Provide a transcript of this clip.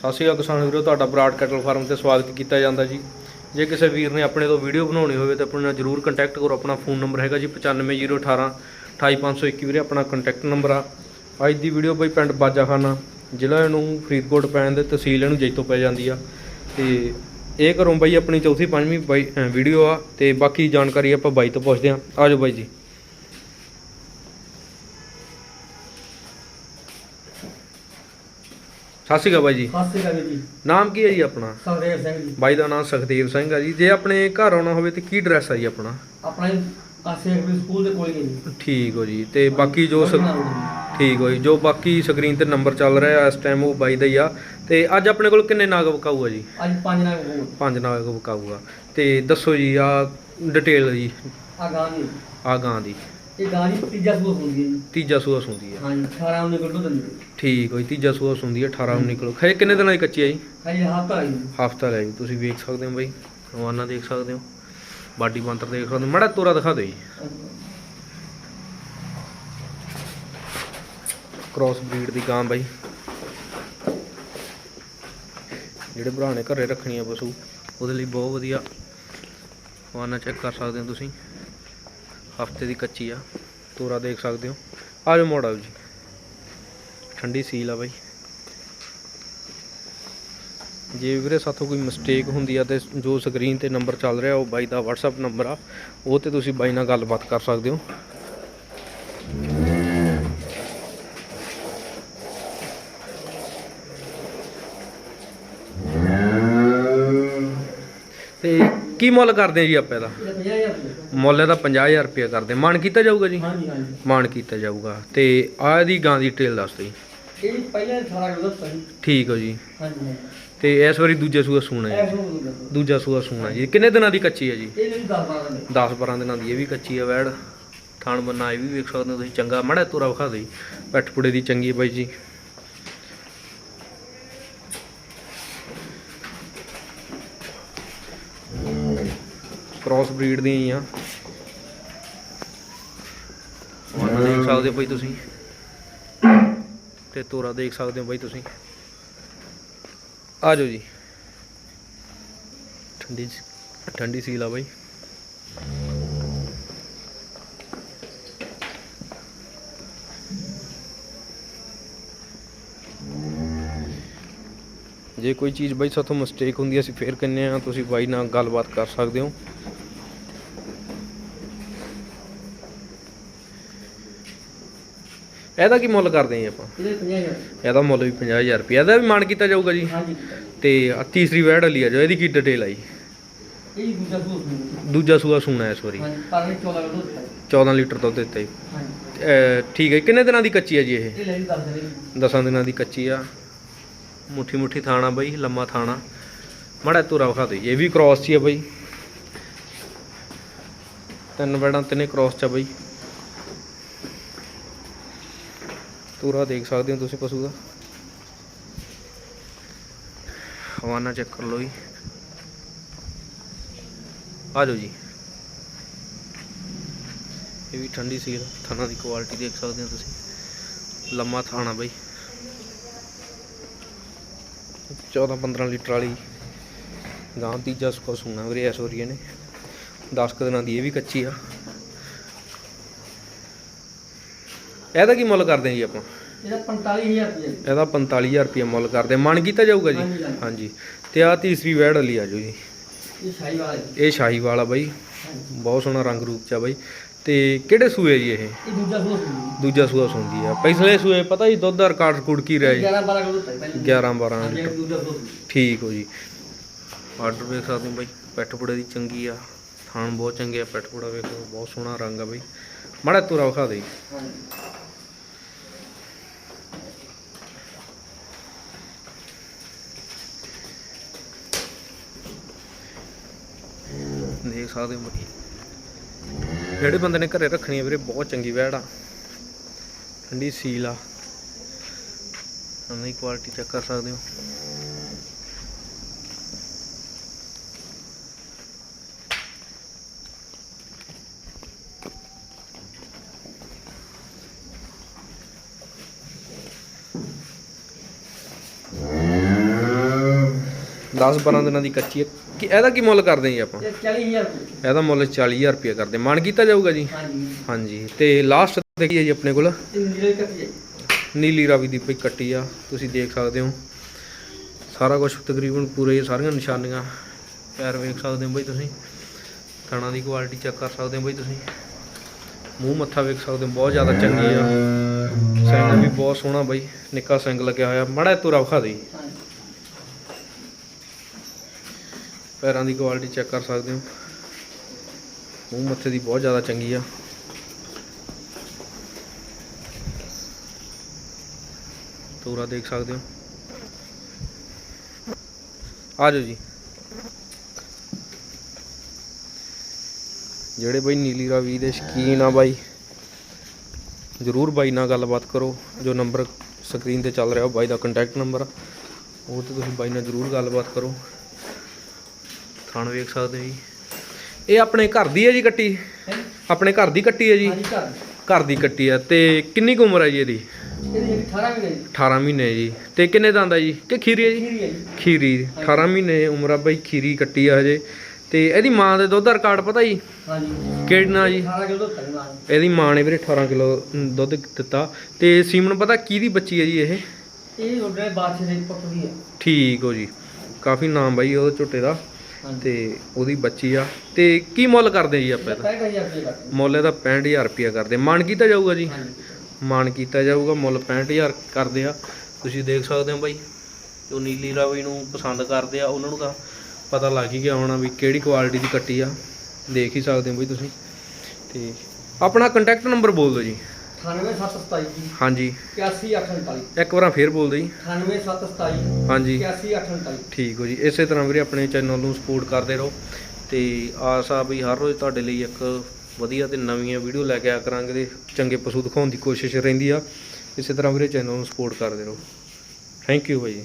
ਸਤਿ ਸ਼੍ਰੀ ਅਕਾਲ ਕਿਸਾਨ ਵੀਰੋ, ਤੁਹਾਡਾ ਬਰਾਡ ਕੈਟਲ ਫਾਰਮ ਤੇ ਸਵਾਗਤ ਕੀਤਾ ਜਾਂਦਾ ਜੀ। ਜੇ ਕਿਸੇ ਵੀਰ ਨੇ ਆਪਣੇ ਤੋਂ ਵੀਡੀਓ ਬਣਾਉਣੀ ਹੋਵੇ ਤਾਂ ਆਪਣੇ ਨਾਲ ਜਰੂਰ ਕੰਟੈਕਟ ਕਰੋ। ਆਪਣਾ ਫੋਨ ਨੰਬਰ ਹੈਗਾ ਜੀ 95018 28521 ਵੀਰੇ, ਆਪਣਾ ਕੰਟੈਕਟ ਨੰਬਰ ਆ। ਅੱਜ ਦੀ ਵੀਡੀਓ ਬਈ ਪਿੰਡ ਬਾਜਾਖਾਨਾ, ਜ਼ਿਲ੍ਹਾ ਨੂੰ ਫਰੀਦਕੋਟ ਪੈਣ ਦੇ ਤਹਿਸੀਲ ਇਹਨੂੰ ਜੈਤੋ ਪੈ ਜਾਂਦੀ ਆ। ਤੇ ਇਹ ਘਰੋਂ ਬਾਈ ਆਪਣੀ ਚੌਥੀ ਪੰਜਵੀਂ ਬਾਈ ਵੀਡੀਓ ਆ ਤੇ ਬਾਕੀ ਜਾਣਕਾਰੀ ਆਪਾਂ ਬਾਈ ਤੋਂ ਪੁੱਛਦੇ ਆ। ਆਜੋ ਬਾਈ ਜੀ। ਸਤਿ ਸ਼੍ਰੀ ਅਕਾਲ ਬਾਈ ਜੀ। ਸਤਿ ਸ਼੍ਰੀ ਅਕਾਲ ਜੀ। ਨਾਮ ਕੀ ਹੈ ਜੀ ਆਪਣਾ? ਸੁਖਦੇਵ ਸਿੰਘ ਜੀ। ਬਾਈ ਦਾ ਨਾਮ ਸੁਖਦੇਵ ਸਿੰਘ ਆ ਜੀ। ਜੇ ਆਪਣੇ ਘਰ ਆਉਣਾ ਹੋਵੇ ਤੇ ਕੀ ਐਡਰੈਸ ਆ ਜੀ ਆਪਣਾ? ਆਪਣਾ ਕਾਸੇ ਸਕੂਲ ਦੇ ਕੋਲ ਹੀ ਹੈ ਜੀ। ਠੀਕ ਹੋ ਜੀ। ਤੇ ਬਾਕੀ ਜੋ ਸ- ਠੀਕ ਹੋ ਜੀ। ਜੋ ਬਾਕੀ ਸਕਰੀਨ ਤੇ ਨੰਬਰ ਚੱਲ ਰਿਹਾ ਇਸ ਟਾਈਮ ਉਹ ਬਾਈ ਦਾ ਹੀ ਆ। ਤੇ ਅੱਜ ਆਪਣੇ ਕੋਲ ਕਿੰਨੇ ਨਾਗ ਵਿਕਾਊ ਆ ਜੀ? ਅੱਜ ਪੰਜ ਨਾਲ ਪੰਜ ਨਾਗ ਵਿਕਾਊ ਆ। ਤੇ ਦੱਸੋ ਜੀ ਆ ਡਿਟੇਲ ਜੀ। ਆ ਗਾਂ ਦੀ ਆ ਗਾਂ ਦੀ। ਇਹ ਗਾਂ ਦੀ ਤੀਜਾ ਸੂਆ ਹੁੰਦੀ ਹੈ ਜੀ। ਤੀਜਾ ਸੂਆ ਸੁੰਦੀ ਆ ਹਾਂਜੀ 18 19 ਕਿਲੋ ਦਿੰਦੀ ਹੈ ਠੀਕ ਹੋ ਜੀ ਤੀਜਾ ਸੂਆ ਸੁੰਦੀ ਆ 18 19 ਕਿਲੋ। ਖੇ ਕਿੰਨੇ ਦਿਨਾਂ ਦੀ ਕੱਚੀ ਆ ਜੀ? ਹਾਂਜੀ ਹੱਥ ਆ ਜੀ। ਹਫਤਾ ਲੈ ਜੀ ਤੁਸੀਂ ਵੇਖ ਸਕਦੇ ਹੋ ਬਾਈ ਰਵਾਨਾ ਦੇਖ ਸਕਦੇ ਹੋ। ਬਾਡੀ ਬੰਤਰ ਦੇਖ ਸਕਦੇ ਹੋ। ਮੜਾ ਤੋਰਾ ਦਿਖਾ ਦਿਓ ਜੀ। ਕ੍ਰਾਸ ਬਰੀਡ ਦੀ ਗਾਂ ਬਾਈ। ਜਿਹੜੇ ਭਰਾ ਨੇ ਘਰੇ ਰੱਖਣੀ ਆ ਪਸ਼ੂ ਉਹਦੇ ਲਈ ਬਹੁਤ ਵਧੀਆ। ਵਾਨਾ ਚੈੱਕ ਕਰ ਸਕਦੇ ਹੋ ਤੁਸੀਂ। ਹਫ਼ਤੇ ਦੀ ਕੱਚੀ ਆ। ਤੋਰਾ ਦੇਖ ਸਕਦੇ ਹੋ। ਆ ਜਾਓ ਮੋੜਾ ਜੀ। ਠੰਡੀ ਸੀਲ ਆ ਬਾਈ। ਜੇ ਵੀਰੇ ਸਾਥੋਂ ਕੋਈ ਮਿਸਟੇਕ ਹੁੰਦੀ ਆ ਤੇ ਜੋ ਸਕਰੀਨ ਤੇ ਨੰਬਰ ਚੱਲ ਰਿਹਾ, ਉਹ ਬਾਈ ਦਾ WhatsApp ਨੰਬਰ ਆ। ਉਹ ਤੇ ਤੁਸੀਂ ਬਾਈ ਨਾਲ ਗੱਲਬਾਤ ਕਰ ਸਕਦੇ ਹੋ। ਤੇ ਕੀ ਮੁੱਲ ਕਰਦੇ ਆ ਜੀ ਆਪਾਂ ਇਹਦਾ? ਇਹ 50000 ਰੁਪਏ। ਮੁੱਲ ਇਹਦਾ 50000 ਰੁਪਏ ਕਰਦੇ। ਮਾਨ ਕੀਤਾ ਜਾਊਗਾ ਜੀ? ਹਾਂਜੀ ਹਾਂਜੀ। ਮਾਨ ਕੀਤਾ ਜਾਊਗਾ। ਤੇ ਆ ਇਹਦੀ ਗਾਂ ਦੀ ਟੇਲ ਦੱਸ ਦਿਓ ਜੀ। ਇਹ ਪਹਿਲੇ 18 ਕਿਲੋ ਦੱਸਤਾ ਜੀ। ਠੀਕ ਹੋ ਜੀ। ਹਾਂਜੀ ਹਾਂਜੀ। ਤੇ ਇਸ ਵਾਰੀ ਦੂਜੇ ਸੂਆ ਸੂਣਾ ਇਹ ਜੀ ਨੂੰ ਦੱਸੋ। ਦੂਜਾ ਸੂਆ ਸੂਣਾ ਜੀ। ਕਿੰਨੇ ਦਿਨਾਂ ਦੀ ਕੱਚੀ ਹੈ ਜੀ? ਇਹ ਨਹੀਂ 10 12 ਦੇ। 10 12 ਦਿਨਾਂ ਦੀ ਇਹ ਵੀ ਕੱਚੀ ਆ ਵੈੜ। ਥਾਣ ਬੰਨਾ ਇਹ ਵੀ ਵੇਖ ਸਕਦੇ ਹੋ ਤੁਸੀਂ। ਚੰਗਾ ਮੜਾ ਤੁਰਾ ਵਿਖਾ ਦੇ ਪੈਠ ਪੁੜੇ ਦੀ ਚੰਗੀ ਹੈ ਬਾਈ ਜੀ। ਕ੍ਰਾਸ ਬਰੀਡ ਦੀਆਂ ਹੀ ਆ। ਉਹਨਾਂ ਦੇਖ ਸਕਦੇ ਹੋ ਬਾਈ ਤੁਸੀਂ। ਤੇ ਤੋਰਾ ਦੇਖ ਸਕਦੇ ਹੋ ਬਾਈ ਤੁਸੀਂ। ਆ ਜਾਓ ਜੀ। ਠੰਡੀ ਠੰਡੀ ਸੀਲ ਆ ਬਾਈ। ਜੇ ਕੋਈ ਚੀਜ਼ ਬਾਈ ਸਾਥੋਂ ਮਿਸਟੇਕ ਹੁੰਦੀ ਅਸੀਂ ਫੇਰ ਕਹਿੰਨੇ ਆ ਤੁਸੀਂ ਬਾਈ ਨਾਲ ਗੱਲਬਾਤ ਕਰ ਸਕਦੇ ਹੋ। ਇਹਦਾ ਕੀ ਮੁੱਲ ਕਰਦੇ ਆਂ ਜੀ ਆਪਾਂ? ਇਹਦੇ 50000 ਇਹਦਾ ਮੁੱਲ ਵੀ 50000 ਰੁਪਏ ਇਹਦਾ ਵੀ ਮਾਨ ਕੀਤਾ ਜਾਊਗਾ ਜੀ? ਹਾਂਜੀ। ਤੇ ਆਹ ਤੀਸਰੀ ਵੈੜ ਲਈ ਆ ਜੋ ਇਹਦੀ ਕੀ ਡਿਟੇਲ ਆਈ ਇਹ ਦੂਜਾ ਸੂਆ ਹੁੰਦੀ ਦੂਜਾ ਸੂਆ ਸੂਣਾ ਇਸ ਵਾਰੀ। ਹਾਂਜੀ ਪਰ ਇਹ 14 ਕਿਲੋ ਦਿੱਤਾ। ਜੀ 14 ਲੀਟਰ ਦੁੱਧ ਦਿੱਤਾ ਜੀ। ਹਾਂਜੀ। ਅਹ ਠੀਕ ਹੈ ਕਿੰਨੇ ਦਿਨਾਂ ਦੀ ਕੱਚੀ ਹੈ ਜੀ ਇਹ? ਇਹ ਲੈ ਜੀ ਦੱਸ ਦੇ। ਜੀ ਦਿਨਾਂ ਦੀ ਕੱਚੀ ਆ। ਮੁੱਠੀ ਮੁੱਠੀ ਥਾਣਾ ਬਈ ਲੰਮਾ ਥਾਣਾ। ਮੜਾ ਤੁਰਾ ਵਿਖਾ ਦੇ ਇਹ ਵੀ ਕ੍ਰਾਸ 'ਚ ਹੀ ਆ ਬਈ। ਤਿੰਨ ਵੜਾਂ ਤਿੰਨੇ ਕ੍ਰਾਸ 'ਚ ਆ ਬਈ। ਤੁਰਾ ਦੇਖ ਸਕਦੇ ਹੋ ਤੁਸੀਂ ਪਸ਼ੂ ਦਾ। ਹਵਾਨਾ ਚੈੱਕ ਕਰ ਲਓ ਜੀ। ਆ ਜਾਓ ਜੀ। ਇਹ ਵੀ ਠੰਡੀ ਸੀ, ਥਾਣਾ ਦੀ ਕੁਆਲਿਟੀ ਦੇਖ ਸਕਦੇ ਹੋ ਤੁਸੀਂ। ਲੰਮਾ ਥਾਣਾ ਬਈ। 14 15 ਲੀਟਰ ਵਾਲੀ ਗਾਂ ਤੀਜਾ ਸੁਕਾ ਸੂਣਾ ਵੀਰੇ, ਐਸ ਹੋਰੀ ਨੇ 10 ਕੁ ਦਿਨਾਂ ਦੀ ਇਹ ਵੀ ਕੱਚੀ ਆ। ਇਹਦਾ ਕੀ ਮੁੱਲ ਕਰਦੇ ਆ ਜੀ ਆਪਾਂ? ਇਹਦਾ 45000 ਰੁਪਏ। ਇਹਦਾ 45000 ਰੁਪਏ ਮੁੱਲ ਕਰਦੇ। ਮਨ ਕੀਤਾ ਜਾਊਗਾ ਜੀ? ਹਾਂਜੀ, ਤੇ ਆ ਤੀਸਰੀ ਵੈੜ ਲਈ ਆ ਜਾਓ ਜੀ। ਇਹ ਸ਼ਾਹੀ ਵਾਲਾ ਇਹ ਵਾਲਾ ਬਾਈ। ਬਹੁਤ ਸੋਹਣਾ ਰੰਗ ਰੂਪ ਚ ਆ ਬਾਈ। ਤੇ ਕਿਹੜੇ ਸੂਏ ਜੀ ਇਹ? ਦੂਜਾ ਸੂਆ ਸੁੰਦੀ ਆ। ਪਿਛਲੇ ਸੂਏ ਪਤਾ ਜੀ ਦੁੱਧ ਦਾ ਰਿਕਾਰਡ ਰਿਕੂਡ ਕੀ ਰਿਹਾ ਜੀ? 11 12 ਕਿਲੋ ਦਿੱਤਾ ਜੀ ਪਹਿਲੇ। 11 12 ਹਾਂਜੀ ਇਹ ਦੂਜਾ ਸੂਆ ਹੁੰਦੀ ਠੀਕ ਹੋ ਜੀ। ਆਰਡਰ ਵੇਖ ਸਕਦੇ ਹੋ ਬਾਈ। ਪੈਠ ਪੁੜੇ ਦੀ ਚੰਗੀ ਆ। ਥਾਣ ਬਹੁਤ ਚੰਗੇ ਆ। ਪੈਠ ਪੁੜਾ ਵੇਖੋ। ਬਹੁਤ ਸੋਹਣਾ ਰੰਗ ਆ ਬਾਈ। ਮਾੜਾ ਤੁਰਾ ਵਿਖਾ ਦੇ ਹਾਂਜੀ। ਦੇਖ ਸਕਦੇ ਹੋ ਜਿਹੜੇ ਬੰਦੇ ਨੇ ਘਰੇ ਰੱਖਣੀ ਆ ਵੀਰੇ, ਬਹੁਤ ਚੰਗੀ ਵੈੜ ਆ। ਠੰਡੀ ਸੀਲ ਆ। ਅੰਨੀ ਕੁਆਲਿਟੀ ਚੈੱਕ ਕਰ ਸਕਦੇ ਹੋ। 10 12 ਦਿਨਾਂ ਦੀ ਕੱਚੀ ਹੈ। ਕਿ ਇਹਦਾ ਕੀ ਮੁੱਲ ਕਰਦੇ ਜੀ ਆਪਾਂ? ਇਹ 40000 ਰੁਪਏ। ਇਹਦਾ ਮੁੱਲ 40000 ਰੁਪਏ ਕਰਦੇ। ਮਨ ਕੀਤਾ ਜਾਊਗਾ ਜੀ? ਹਾਂਜੀ। ਹਾਂਜੀ। ਤੇ ਲਾਸਟ ਦੇਖੀ ਹੈ ਜੀ ਆਪਣੇ ਕੋਲ? ਨੀਲੇ ਕੱਟੀ ਹੈ ਨੀਲੀ ਰਾਵੀ ਦੀ ਪਈ ਕੱਟੀ ਆ। ਤੁਸੀਂ ਦੇਖ ਸਕਦੇ ਹੋ। ਸਾਰਾ ਕੁਝ ਤਕਰੀਬਨ ਪੂਰੇ ਸਾਰੀਆਂ ਨਿਸ਼ਾਨੀਆਂ। ਪੈਰ ਵੇਖ ਸਕਦੇ ਹੋ ਬਈ ਤੁਸੀਂ। ਥਣਾ ਦੀ ਕੁਆਲਿਟੀ ਚੈੱਕ ਕਰ ਸਕਦੇ ਹੋ ਬਈ ਤੁਸੀਂ। ਮੂੰਹ ਮੱਥਾ ਵੇਖ ਸਕਦੇ ਹੋ। ਬਹੁਤ ਜ਼ਿਆਦਾ ਚੰਗੀ ਆ। ਸਿੰਘ ਵੀ ਬਹੁਤ ਸੋਹਣਾ ਬਈ। ਨਿੱਕਾ ਸਿੰਘ ਲੱਗਿਆ ਹੋਇਆ। ਮੜਾ ਤੁਰਾ ਵਿਖਾ ਦੇ ਹਾਂਜੀ ਪੈਰਾਂ ਦੀ ਕੁਆਲਿਟੀ ਚੈੱਕ ਕਰ ਸਕਦੇ ਹੋ। ਮੂੰਹ ਮੱਥੇ ਦੀ ਬਹੁਤ ਜ਼ਿਆਦਾ ਚੰਗੀ ਆ। ਤੂਰਾ ਦੇਖ ਸਕਦੇ ਹੋ। ਆ ਜਾਓ ਜੀ। ਜਿਹੜੇ ਬਈ ਨੀਲੀ ਰਾਵੀ ਦੇ ਸ਼ਕੀਨ ਆ ਬਾਈ, ਜਰੂਰ ਬਾਈ ਨਾਲ ਗੱਲਬਾਤ ਕਰੋ। ਜੋ ਨੰਬਰ ਸਕਰੀਨ ਤੇ ਚੱਲ ਰਿਹਾ ਉਹ ਬਾਈ ਦਾ ਕੰਟੈਕਟ ਨੰਬਰ ਆ। ਉਹ ਤੇ ਤੁਸੀਂ ਬਾਈ ਨਾਲ ਜਰੂਰ ਗੱਲਬਾਤ ਕਰੋ। ਥਣ ਵੇਖ ਸਕਦੇ ਹੋ ਜੀ। ਇਹ ਆਪਣੇ ਘਰ ਦੀ ਹੈ ਜੀ ਕੱਟੀ? ਆਪਣੇ ਘਰ ਦੀ ਕੱਟੀ ਹੈ ਜੀ? ਘਰ ਦੀ। ਕੱਟੀ ਆ ਤੇ ਕਿੰਨੀ ਕੁ ਉਮਰ ਹੈ ਜੀ ਇਹਦੀ? ਇਹਦੀ ਹੈਗੀ 18 ਮਹੀਨੇ ਦੀ 18 ਮਹੀਨੇ ਜੀ। ਤੇ ਕਿੰਨੇ ਦੰਦ ਆ ਜੀ? ਕਿ ਖੀਰੀ ਹੈ ਜੀ? ਖੀਰੀ ਹੈ ਜੀ। ਖੀਰੀ 18 ਮਹੀਨੇ ਉਮਰ ਆ ਬਈ ਖੀਰੀ ਕੱਟੀ ਆ ਹਜੇ। ਤੇ ਇਹਦੀ ਮਾਂ ਦੇ ਦੁੱਧ ਦਾ ਰਿਕਾਰਡ ਪਤਾ ਜੀ? ਹਾਂਜੀ। ਕਿੰਨਾ ਜੀ? 18 ਕਿਲੋ ਨਾਲ ਇਹਦੀ ਮਾਂ ਨੇ ਵੀਰੇ 18 ਕਿਲੋ ਦੁੱਧ ਦਿੱਤਾ। ਤੇ ਸੀਮਨ ਪਤਾ ਕਿਹਦੀ ਬੱਚੀ ਹੈ ਜੀ ਇਹ? ਇਹ ਉਹਦੇ ਬਾਦਸ਼ਾਹ ਦੇ ਪੁੱਤ ਦੀ ਹੈ। ਠੀਕ ਹੋ ਜੀ। ਕਾਫੀ ਨਾਮ ਬਾਈ ਉਹਦੇ ਝੋਟੇ ਦਾ। ਤੇ ਉਹਦੀ ਬੱਚੀ ਆ। ਤੇ ਕੀ ਮੁੱਲ ਕਰਦੇ ਜੀ ਆਪਾਂ ਇਹਦਾ? 65000 ਰੁਪਏ ਕੱਟ ਮੁੱਲ ਇਹਦਾ 65000 ਰੁਪਿਆ ਕਰਦੇ। ਮਾਨ ਕੀਤਾ ਜਾਊਗਾ ਜੀ? ਮਾਨ ਕੀਤਾ ਜਾਊਗਾ ਮੁੱਲ 65000 ਕਰਦੇ ਆ। ਤੁਸੀਂ ਦੇਖ ਸਕਦੇ ਹੋ ਬਾਈ ਜੋ ਨੀਲੀ ਰਾਵੀ ਨੂੰ ਪਸੰਦ ਕਰਦੇ ਆ ਉਹਨਾਂ ਨੂੰ ਤਾਂ ਪਤਾ ਲੱਗ ਹੀ ਗਿਆ ਹੋਣਾ ਵੀ ਕਿਹੜੀ ਕੁਆਲਿਟੀ ਦੀ ਕੱਟੀ ਆ। ਦੇਖ ਹੀ ਸਕਦੇ ਹੋ ਬਾਈ ਤੁਸੀਂ। ਤੇ ਆਪਣਾ ਕੰਟੈਕਟ ਨੰਬਰ ਬੋਲ ਦਿਓ ਜੀ। 98727 ਜੀ ਹਾਂਜੀ। 81849 ਇੱਕ ਵਾਰਾਂ ਫੇਰ ਬੋਲ ਦਿਓ ਜੀ 98727 ਹਾਂਜੀ। 81849 ਠੀਕ ਹੋ ਜੀ। ਇਸੇ ਤਰ੍ਹਾਂ ਵੀਰੇ ਆਪਣੇ ਚੈਨਲ ਨੂੰ ਸਪੋਰਟ ਕਰਦੇ ਰਹੋ ਤੇ ਆਸ ਆ ਵੀ ਹਰ ਰੋਜ਼ ਤੁਹਾਡੇ ਲਈ ਇੱਕ ਵਧੀਆ ਤੇ ਨਵੀਆਂ ਵੀਡੀਓ ਲੈ ਕੇ ਆਇਆ ਕਰਾਂਗੇ ਤੇ ਚੰਗੇ ਪਸ਼ੂ ਦਿਖਾਉਣ ਦੀ ਕੋਸ਼ਿਸ਼ ਰਹਿੰਦੀ ਆ। ਇਸੇ ਤਰ੍ਹਾਂ ਵੀਰੇ ਚੈਨਲ ਨੂੰ ਸਪੋਰਟ ਕਰਦੇ ਰਹੋ। ਥੈਂਕ ਯੂ ਜੀ।